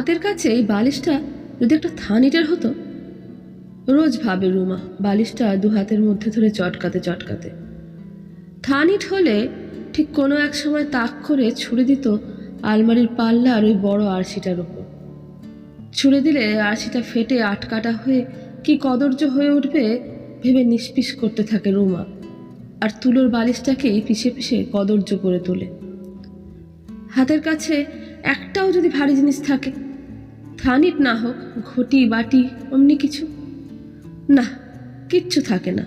হাতের কাছে এই বালিশটা যদি একটা থানিটার হতো? রোজ ভাবে রুমা, বালিশটা দু হাতের মধ্যে ধরে চটকাতে চটকাতে। থানিট হলে ঠিক কোনো এক সময় তাক করে ছুড়ে দিত আলমারির পাল্লা আর ওই বড় আরশিটার ওপর। ছুড়ে দিলে আরশিটা ফেটে আটকাটা হয়ে কি কদর্য হয়ে উঠবে ভেবে নিষ্পিস করতে থাকে রুমা, আর তুলোর বালিশটাকেই পিষে পিষে কদর্য করে তোলে। হাতের কাছে একটাও যদি ভারী জিনিস থাকে থানিট না হোক, ঘটি, বাটি, অমনি কিছু। না, কিচ্ছু থাকে না।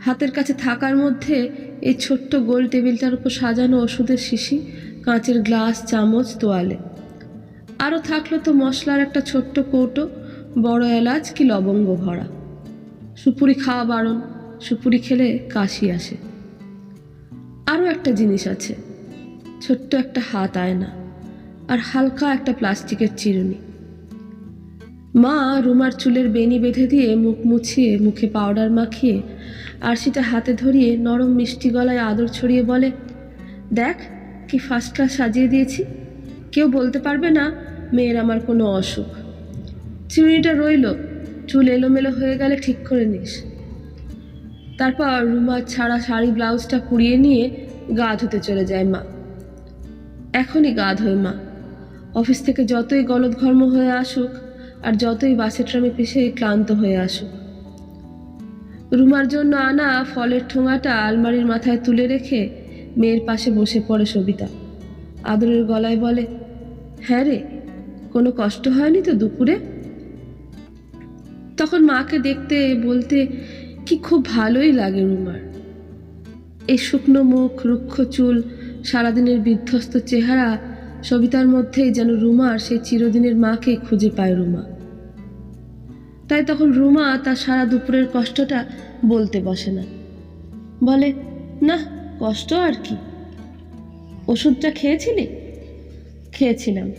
হাতের কাছে থাকার মধ্যে এই ছোট্ট গোল টেবিলটার উপর সাজানো ওষুধের শিশি, কাঁচের গ্লাস, চামচ, তোয়ালে। আরও থাকল তো মশলার একটা ছোট্ট কৌটো, বড় এলাচ কি লবঙ্গ ভরা। সুপুরি খাওয়া বারণ, সুপুরি খেলে কাশি আসে। আরও একটা জিনিস আছে, ছোট্ট একটা হাত আয়না। আর হালকা একটা প্লাস্টিকের চিরুনি। মা রুমার চুলের বেনি বেঁধে দিয়ে মুখ মুছিয়ে, মুখে পাউডার মাখিয়ে আর সেটা হাতে ধরিয়ে নরম মিষ্টি গলায় আদর ছড়িয়ে বলে, দেখ, কি ফার্স্ট ক্লাস সাজিয়ে দিয়েছি। কেউ বলতে পারবে না মেয়ের আমার কোনো অসুখ। চিরুনিটা রইল, চুল এলোমেলো হয়ে গেলে ঠিক করে নিস। তারপর রুমার ছাড়া শাড়ি, ব্লাউজটা কুড়িয়ে নিয়ে গা ধুতে চলে যায় মা। এখনই গা ধোয় মা। অফিস থেকে যতই গলদঘর্ম হয়ে আসুক আর যতই বাসে ট্রামে পিষে ক্লান্ত হয়ে আসুক। রুমার জন্য আনা ফলের ঠোঙাটা আলমারির মাথায় তুলে রেখে মেয়ের পাশে বসে পড়ে সবিতা। আদরের গলায় বলে হ্যাঁ রে, কোনো কষ্ট হয়নি তো দুপুরে? তখন মাকে দেখতে বলতে, কি খুব ভালোই লাগে রুমার। এই শুকনো মুখ, রুক্ষ চুল, সারাদিনের বিধ্বস্ত চেহারা সবিতার মধ্যেই যেন রুমার সেই চিরদিনের মাকে খুঁজে পায় রুমা। তাই তখন রুমা তার সারা দুপুরের কষ্টটা বলতে বসে না। বলে, না, কষ্ট আর কি? ওষুধটা খেয়েছিলি? খেয়েছিলাম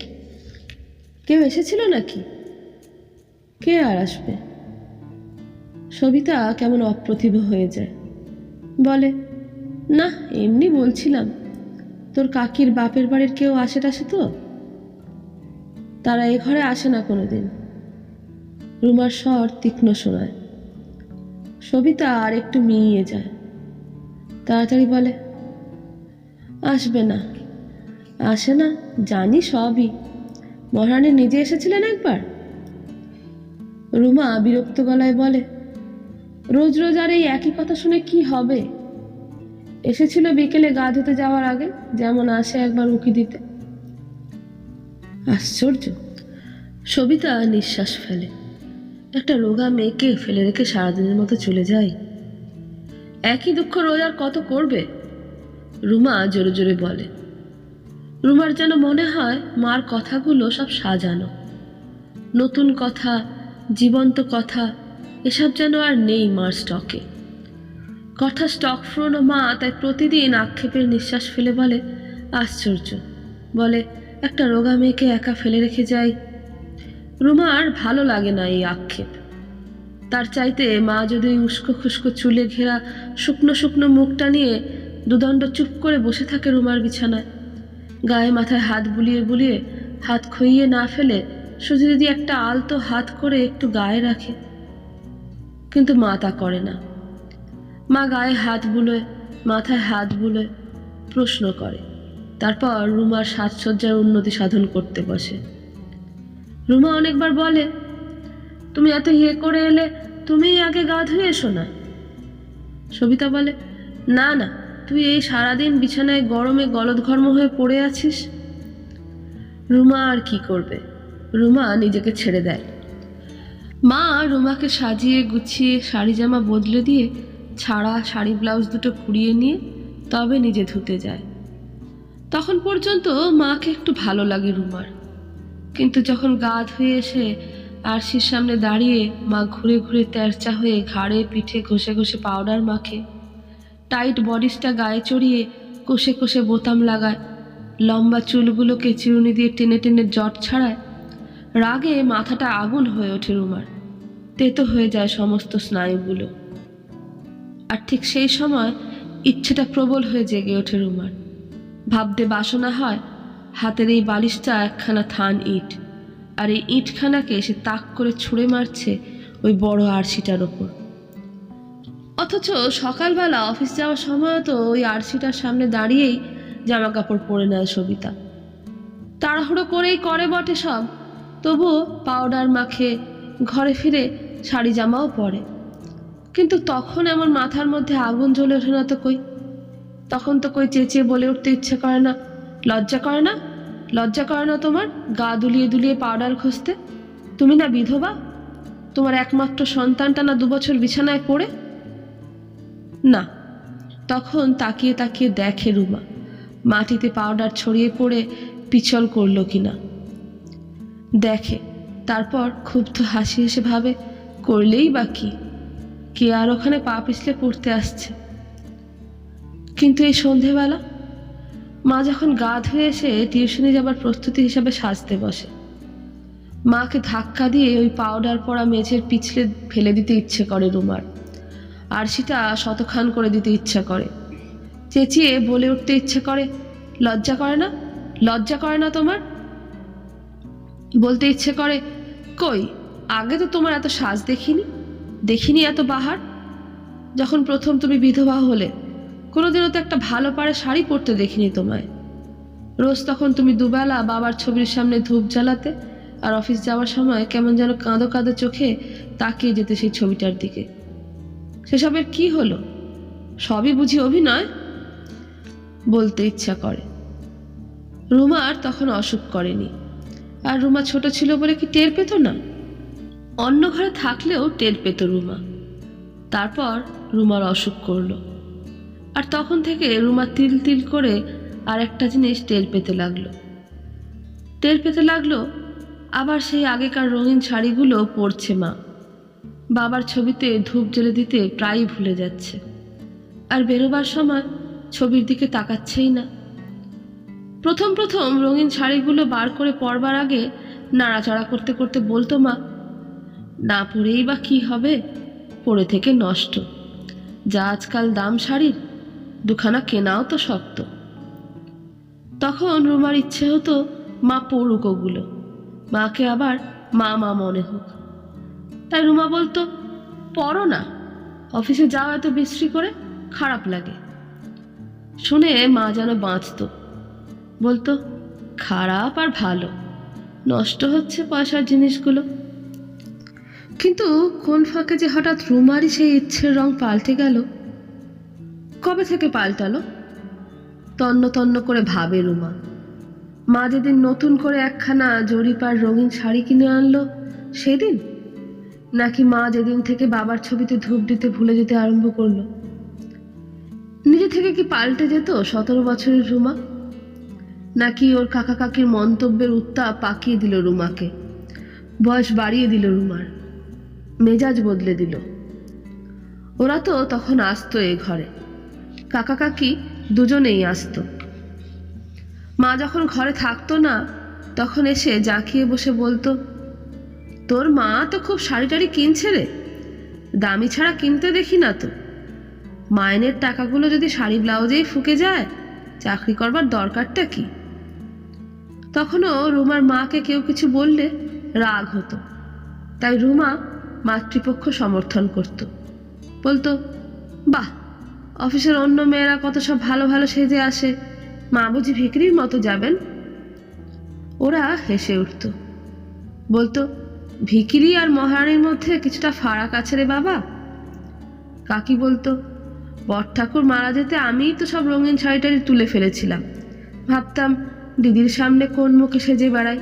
কেউ এসেছিল নাকি? কে আর আসবে? সবিতা কেমন অপ্রতিভ হয়ে যায়। বলে, না, এমনি বলছিলাম। তোর কাকির বাপের বাড়ির কেউ আসে টাসে তো? তারা এ ঘরে আসে না কোনোদিন। রুমার স্বর তীক্ষ্ণ শোনায়। সবিতা আর একটু মিইয়ে যায়। তাড়াতাড়ি বলে, আসবে না। আসে না, জানি সবই। মহারানী নিজে এসেছিলেন একবার? রুমা বিরক্ত গলায় বলে, রোজ রোজ আর এই একই কথা শুনে কি হবে? এসেছিল বিকেলে গা ধুতে যাওয়ার আগে, যেমন আসে একবার উকি দিতে। আশ্চর্য, সবিতা নিঃশ্বাস ফেলে। একটা রোগা মেয়েকে ফেলে রেখে সারাদিনের মতো চলে যায়। একই দুঃখ রোজ আর কত করবে? রুমা জোরে জোরে বলে। রুমার যেন মনে হয় মার কথাগুলো সব সাজানো। নতুন কথা, জীবন্ত কথা, এসব যেন আর নেই মার স্টকে। কথা স্টক ফ্রোনো মা তাই প্রতিদিন আক্ষেপের নিঃশ্বাস ফেলে বলে, আশ্চর্য। বলে, একটা রোগা মেয়েকে একা ফেলে রেখে যাই। রুমার ভালো লাগে না এই আক্ষেপ। তার চাইতে মা যদি উস্কো খুস্কো চুলে ঘেরা শুকনো শুকনো মুখটা নিয়ে দুদণ্ড চুপ করে বসে থাকে রুমার বিছানায়, গায়ে মাথায় হাত বুলিয়ে বুলিয়ে হাত খইয়ে না ফেলে শুধু যদি একটা আলতো হাত করে একটু গায়ে রাখে। কিন্তু মা তা করে না। মা গায়ে হাত বুলোয় মাথায় হাত বুলোয় প্রশ্ন করে। তারপর রুমার সাজসজ্জার উন্নতি সাধন করতে বসে। রুমা অনেকবার বলে, তুমি এত ইয়ে করে এলে তুমিই আগে গা ধুয়ে এসো না। সবিতা বলে, না না, তুই এই সারাদিন বিছানায় গরমে গলদঘর্ম হয়ে পড়ে আছিস? রুমা আর কি করবে? রুমা নিজেকে ছেড়ে দেয়। মা রুমাকে সাজিয়ে গুছিয়ে শাড়ি জামা বদলে দিয়ে ছাড়া শাড়ি, ব্লাউজ দুটো কুড়িয়ে নিয়ে তবে নিজে ধুতে যায়। তখন পর্যন্ত মাকে একটু ভালো লাগে রুমার। কিন্তু যখন গা ধুয়ে এসে আরশির সামনে দাঁড়িয়ে মা ঘুরে ঘুরে তেরচা হয়ে ঘাড়ে, পিঠে ঘষে ঘষে পাউডার মাখে টাইট বডিসটা গায়ে চড়িয়ে কষে কষে বোতাম লাগায়, লম্বা চুলগুলোকে চিরুনি দিয়ে টেনে টেনে জট ছাড়ায়, রাগে মাথাটা আগুন হয়ে ওঠে রুমার। তেতো হয়ে যায় সমস্ত স্নায়ুগুলো। আর ঠিক সেই সময় ইচ্ছেটা প্রবল হয়ে জেগে ওঠে রুমার। ভাবতে বাসনা হয়, হাতের এই বালিশটা একখানা থান ইট, আর এই ইটখানাকে সে তাক করে ছুঁড়ে মারছে ওই বড় আরশিটার ওপর। অথচ সকালবেলা অফিস যাওয়ার সময় তো ওই আরশিটার সামনে দাঁড়িয়েই জামা কাপড় পরে নেয় সবিতা। তাড়াহুড়ো করেই করে বটে সব, তবুও পাউডার মাখে ঘরে ফিরে শাড়ি জামাও পরে। কিন্তু তখন এমন মাথার মধ্যে আগুন জ্বলে ওঠে না তো কই? তখন তো কই চেঁচিয়ে বলে উঠতে ইচ্ছে করে না। লজ্জা করে না? লজ্জা করে না তোমার? গা দুলিয়ে দুলিয়ে পাউডার ঘষতে? তুমি না বিধবা? তোমার একমাত্র সন্তানটা না দুবছর বিছানায় পড়ে? না। তখন তাকিয়ে তাকিয়ে দেখে রুমা, মাটিতে পাউডার ছড়িয়ে পড়ে পিছল করল কিনা। দেখে, তারপর ক্ষুব্ধ হাসি হেসে ভাবে, করলেই বা কি? কে আর ওখানে পা পিছলে পড়তে আসছে? কিন্তু এই সন্ধেবেলা মা যখন গা ধুয়ে এসে টিউশনে যাবার প্রস্তুতি হিসাবে সাজতে বসে। মাকে ধাক্কা দিয়ে ওই পাউডার পরা মেঝের পিছলে ফেলে দিতে ইচ্ছে করে রুমার। আর সেটা শতখান করে দিতে ইচ্ছা করে। চেঁচিয়ে বলে উঠতে ইচ্ছে করে, লজ্জা করে না? লজ্জা করে না তোমার? বলতে ইচ্ছে করে, কই, আগে তো তোমার এত সাজ দেখিনি? দেখিনি এত বাহার? যখন প্রথম তুমি বিধবা হলে, কোনোদিনও তো একটা ভালো পাড়ে শাড়ি পরতে দেখিনি তোমায়। রোজ তখন তুমি দুবেলা বাবার ছবির সামনে ধূপ জ্বালাতে আর অফিস যাওয়ার সময় কেমন যেন কাঁদো কাঁদো চোখে তাকিয়ে যেতে সেই ছবিটার দিকে। সেসবের কি হলো? সবই বুঝি অভিনয়? বলতে ইচ্ছা করে। রুমার তখন অসুখ করেনি। আর রুমা ছোট ছিল বলে কি টের পেত না? অন্য ঘরে থাকলেও টের পেত রুমা। তারপর রুমার অসুখ করল। আর তখন থেকে রুমা তিল তিল করে আর একটা জিনিস টের পেতে লাগল। টের পেতে লাগল, আবার সেই আগেকার রঙিন শাড়িগুলো পরছে মা। বাবার ছবিতে ধূপ জ্বেলে দিতে প্রায়ই ভুলে যাচ্ছে। আর বেরোবার সময় ছবির দিকে তাকাচ্ছেই না। প্রথম প্রথম রঙিন শাড়িগুলো বার করে পরবার আগে নাড়াচাড়া করতে করতে বলতো মা না পড়েই বা কি হবে? পড়ে থেকে নষ্ট। যা আজকাল দাম শাড়ির, দুখানা কেনাও তো শক্ত। তখন রুমার ইচ্ছে হতো মা পড়ুক ওগুলো। মাকে আবার মা মা মনে হোক। তাই রুমা বলতো, পড়ো না। অফিসে যাও এত বিশ্রী করে, খারাপ লাগে। শুনে মা যেন বাঁচত। বলতো, খারাপ আর ভালো। নষ্ট হচ্ছে পয়সার জিনিসগুলো। কিন্তু কোন ফাঁকে যে হঠাৎ রুমারই সেই ইচ্ছের রং পাল্টে গেল? কবে থেকে পাল্টালো? তন্ন তন্ন করে ভাবে রুমা। মা যেদিন নতুন করে একখানা জরিপার রঙিন শাড়ি কিনে আনলো, সেদিন? নাকি মা যেদিন থেকে বাবার ছবিতে ধূপ দিতে ভুলে যেতে আরম্ভ করল? নিজে থেকে কি পাল্টে যেত সতেরো বছরের রুমা? নাকি ওর কাকা কাকির মন্তব্যের উত্তাপ পাকিয়ে দিল রুমাকে? বয়স বাড়িয়ে দিল রুমার। মেজাজ বদলে দিল। ওরা তো তখন আসতো এ ঘরে। কাকা কাকি দুজনেই আসতো। মা যখন ঘরে থাকতো না, তখন এসে জাঁকিয়ে বসে বলতো, তোর মা তো খুব শাড়ি টাড়ি কিনছে রে। দামি ছাড়া কিনতে দেখি না তো। মাইনের টাকাগুলো যদি শাড়ি, ব্লাউজেই ফুকে যায়, চাকরি করবার দরকারটা কি? তখনও রুমার মাকে কেউ কিছু বললে রাগ হতো। তাই রুমা মাতৃপক্ষ সমর্থন করত। বলতো, বাহ, অফিসের অন্য মেয়েরা কত সব ভালো ভালো সেজে আসে। মা বুঝি ভিকরির মতো যাবেন? ওরা হেসে উঠত। বলতো ভিকিরি আর মহারানীর মধ্যে কিছুটা ফারাক আছে রে বাবা। কাকি বলতো, বট ঠাকুর মারা যেতে আমিই তো সব রঙিন শাড়িটারি তুলে ফেলেছিলাম। ভাবতাম, দিদির সামনে কোন মুখে সেজে বেড়াই।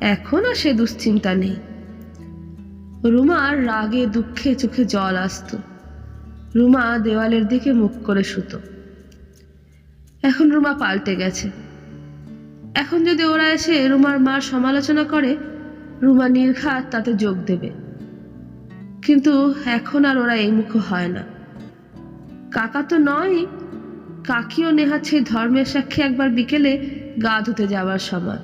এখন আর সে দুশ্চিন্তা নেই। রুমার রাগে, দুঃখে চোখে জল আসতো। রুমা দেওয়ালের দিকে মুখ করে শুতো। এখন রুমা পাল্টে গেছে। এখন যদি ওরা এসে রুমার মার সমালোচনা করে, রুমা নির্ঘাত তাতে যোগ দেবে। কিন্তু এখন আর ওরা এই মুখ হয় না। কাকা তো নয়, কাকিও নেহাচ্ছে ধর্মের সাক্ষী একবার বিকেলে গা ধুতে যাওয়ার সময়।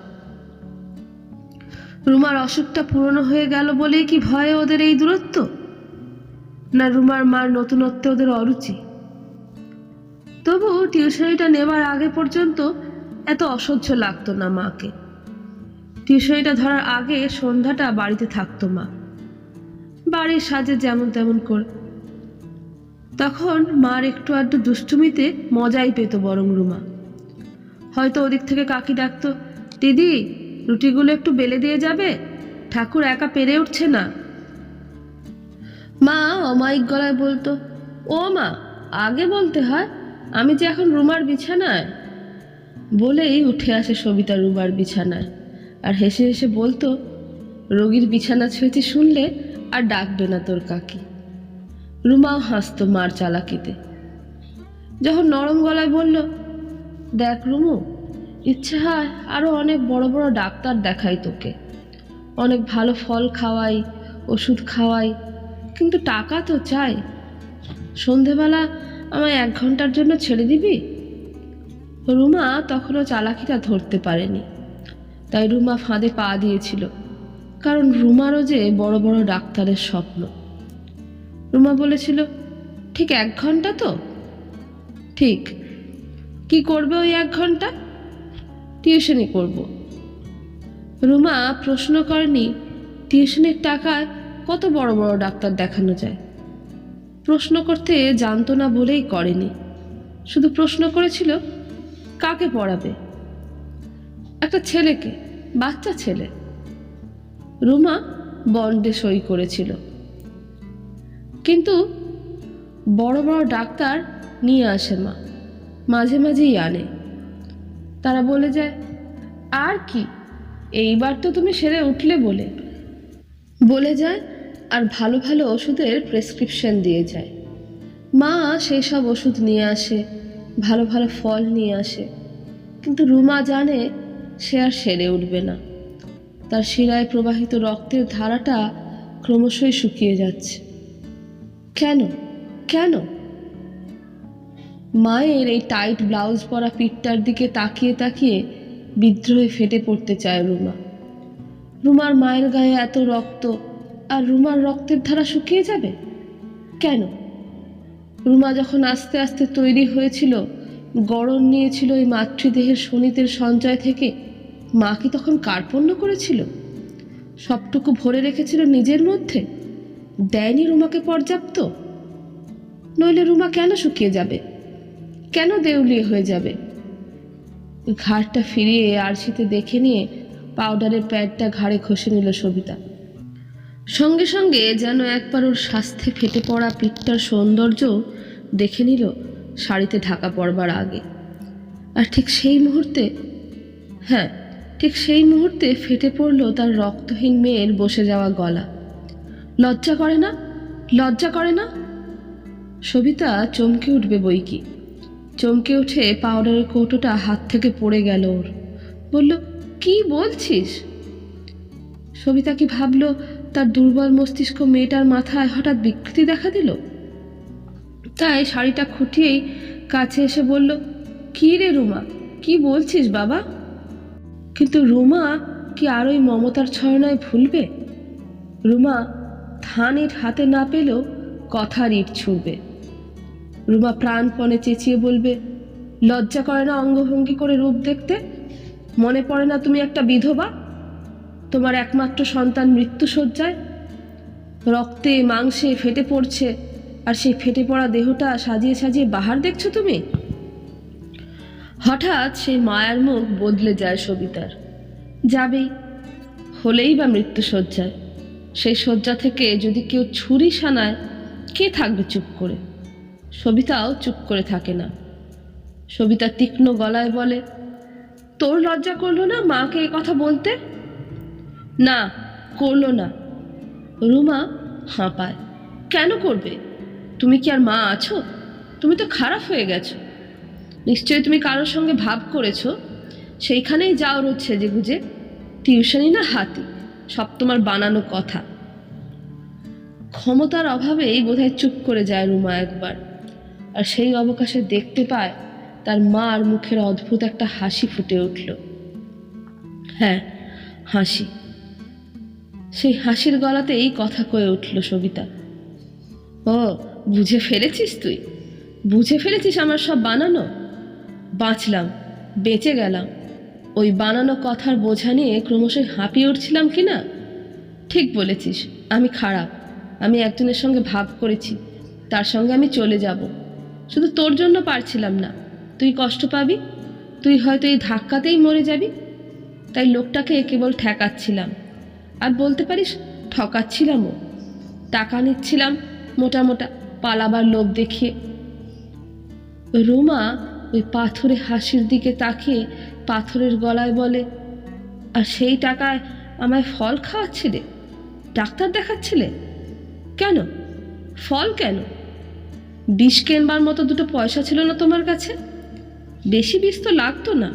রুমার অসুখটা পুরনো হয়ে গেল বলেই কি ভয়ে ওদের এই দূরত্ব? না রুমার মার নতুনত্বে ওদের অরুচি? তবু টিউশনিটা নেবার আগে পর্যন্ত এত অসহ্য লাগতো না মাকে। টিউশনিটা ধরার আগে সন্ধ্যাটা বাড়িতে থাকতো মা। বাড়ির সাজে যেমন তেমন করে। তখন মার একটু আধটু দুষ্টুমিতে মজাই পেত বরং রুমা। হয়তো ওদিক থেকে কাকি ডাকতো, দিদি রুটিগুলো একটু বেলে দিয়ে যাবে? ঠাকুর একা পেরে উঠছে না। মা, অমায়িক গলায় বলতো, ও মা, আগে বলতে হয়, আমি যে এখন রুমার বিছানায়? বলেই উঠে আসে সবিতা রুমার বিছানায় আর হেসে হেসে বলতো, রোগীর বিছানা ছুঁয়েছি শুনলে আর ডাকবে না তোর কাকি। রুমাও হাসতো মার চালাকিতে। যখন নরম গলায় বলল, দেখ রুমু ইচ্ছে হয় আরও অনেক বড় বড় ডাক্তার দেখাই তোকে। অনেক ভালো ফল খাওয়াই, ওষুধ খাওয়াই, কিন্তু টাকা তো চাই। সন্ধেবেলা আমায় এক ঘণ্টার জন্য ছেড়ে দিবি? রুমা তখনও চালাকিটা ধরতে পারেনি। তাই রুমা ফাঁদে পা দিয়েছিল, কারণ রুমারও যে বড় বড় ডাক্তারের স্বপ্ন। রুমা বলেছিল, ঠিক এক ঘণ্টা তো? ঠিক। কি করবে ওই এক ঘণ্টা? টিউশনি করব। রুমা প্রশ্ন করেনি, টিউশনের টাকায় কত বড় বড় ডাক্তার দেখানো যায়? প্রশ্ন করতে জানতো না বলেই করেনি। শুধু প্রশ্ন করেছিল, কাকে পড়াবে? একটা ছেলেকে, বাচ্চা ছেলে। রুমা বন্ডে সই করেছিল। কিন্তু বড় বড় ডাক্তার নিয়ে আসে মা, মাঝে মাঝেই আনে। তারা বলে যায় আর কি? এইবার তো তুমি সেরে উঠলে বলে। বলে যায় আর ভালো ভালো ওষুধের প্রেসক্রিপশন দিয়ে যায়। মা সেই সব ওষুধ নিয়ে আসে, ভালো ভালো ফল নিয়ে আসে। কিন্তু রুমা জানে সে আর সেরে উঠবে না। তার শিরায় প্রবাহিত রক্তের ধারাটা ক্রমশই শুকিয়ে যাচ্ছে। কেন? কেন? মায়ের এই টাইট ব্লাউজ পরা পিঠটার দিকে তাকিয়ে তাকিয়ে বিদ্রোহে ফেটে পড়তে চায় রুমা। রুমার মায়ের গায়ে এত রক্ত, আর রুমার রক্তের ধারা শুকিয়ে যাবে? কেন? রুমা যখন আস্তে আস্তে তৈরি হয়েছিল, গড়ন নিয়েছিল এই মাতৃদেহের শনিতের সঞ্চয় থেকে, মা কি তখন কার্পণ্য করেছিল? সবটুকু ভরে রেখেছিল নিজের মধ্যে? দেয়নি রুমাকে পর্যাপ্ত? নইলে রুমা কেন শুকিয়ে যাবে? কেন দেউলিয়ে হয়ে যাবে? ঘাড়টা ফিরিয়ে আরশিতে দেখে নিয়ে পাউডারের প্যাডটা ঘাড়ে ঘষে নিল সবিতা। সঙ্গে সঙ্গে যেন একবার ওর স্বাস্থ্যে ফেটে পড়া পিঠটার সৌন্দর্য দেখে নিল শাড়িতে ঢাকা পড়বার আগে। আর ঠিক সেই মুহূর্তে হ্যাঁ ঠিক সেই মুহূর্তে ফেটে পড়ল তার রক্তহীন মেয়ের বসে যাওয়া গলা। লজ্জা করে না? লজ্জা করে না? সবিতা চমকে উঠবে বই কি চমকে উঠে পাউডারের কৌটোটা হাত থেকে পড়ে গেল ওর। বলল, কি বলছিস? সবিতা কি ভাবলো, তার দুর্বল মস্তিষ্ক মেয়েটার মাথায় হঠাৎ বিকৃতি দেখা দিল? তাই শাড়িটা খুঁটিয়েই কাছে এসে বলল, কি রে রুমা, কি বলছিস বাবা? কিন্তু রুমা কি আর ওই মমতার ছলনায় ভুলবে? রুমা ধান ইট হাতে না পেলেও কথার ইট ছুঁড়বে। রুমা প্রাণপণে চেঁচিয়ে বলবে, লজ্জা করে না অঙ্গভঙ্গি করে রূপ দেখতে? মনে পড়ে না তুমি একটা বিধবা? তোমার একমাত্র সন্তান মৃত্যু শয্যায় রক্তে, মাংসে ফেটে পড়ছে, আর সেই ফেটে পড়া দেহটা সাজিয়ে সাজিয়ে বাহার দেখছ তুমি? হঠাৎ সেই মায়ার মুখ বদলে যায় সবিতার। যাবেই, হলেই বা মৃত্যু শয্যায় সেই শয্যা থেকে যদি কেউ ছুরি সানায়, কে থাকবে চুপ করে? সবিতাও চুপ করে থাকে না। সবিতা তীক্ষ্ণ গলায় বলে, তোর লজ্জা করল না মাকে এ কথা বলতে? না, করল না। রুমা হাঁপায়, কেন করবে? তুমি কি আর মা আছো? তুমি তো খারাপ হয়ে গেছো। নিশ্চয়ই তুমি কারোর সঙ্গে ভাব করেছ। সেইখানেই যাও রোজ সেজে গুজে। টিউশনি না হাতি, সব তোমার বানানো কথা। ক্ষমতার অভাবেই বোধহয় চুপ করে যায় রুমা একবার। আর সেই অবকাশে দেখতে পায় তার মার মুখের অদ্ভুত একটা হাসি ফুটে উঠল। হ্যাঁ হাসি। সেই হাসির গলাতেই কথা কয়ে উঠল সবিতা। ও, বুঝে ফেলেছিস তুই? বুঝে ফেলেছিস আমার সব বানানো? বাঁচলাম, বেঁচে গেলাম। ওই বানানো কথার বোঝা নিয়ে ক্রমশই হাঁপিয়ে উঠছিলাম কি না? ঠিক বলেছিস, আমি খারাপ। আমি একজনের সঙ্গে ভাব করেছি। তার সঙ্গে আমি চলে যাব। শুধু তোর জন্য পারছিলাম না। তুই কষ্ট পাবি, তুই হয়তো এই ধাক্কাতেই মরে যাবি। তাই লোকটাকে কেবল ঠেকাচ্ছিলাম। আর বলতে পারিস, ঠকাচ্ছিলামও। টাকা নিচ্ছিলাম মোটা মোটা, পালাবার লোভ দেখিয়ে। রুমা ওই পাথরে হাসির দিকে তাকিয়ে পাথরের গলায় বলে, আর সেই টাকায় আমায় ফল খাওয়াচ্ছিলে? ডাক্তার দেখাচ্ছিলে? কেন? ফল কেন? বিষ কেনবার মতো দুটো পয়সা ছিল না তোমার কাছে? বেশি বিষ তো লাগতো না।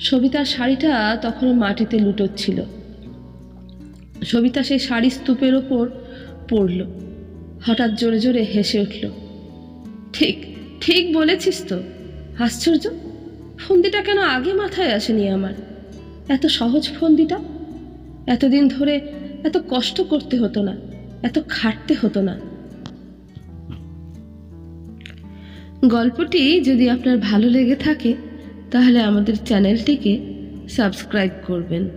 সবিতার শাড়িটা তখনও মাটিতে লুটোচ্ছিল। সবিতা সেই শাড়ি স্তূপের ওপর পড়ল। হঠাৎ জোরে জোরে হেসে উঠল, ঠিক ঠিক বলেছিস তো। আশ্চর্য, ফন্দিটা কেন আগে মাথায় আসেনি আমার? এত সহজ ফন্দিটা? এতদিন ধরে এত কষ্ট করতে হতো না, এত খাটতে হতো না। গল্পটি যদি আপনার ভালো লেগে থাকে তাহলে আমাদের চ্যানেলটিকে সাবস্ক্রাইব করবেন।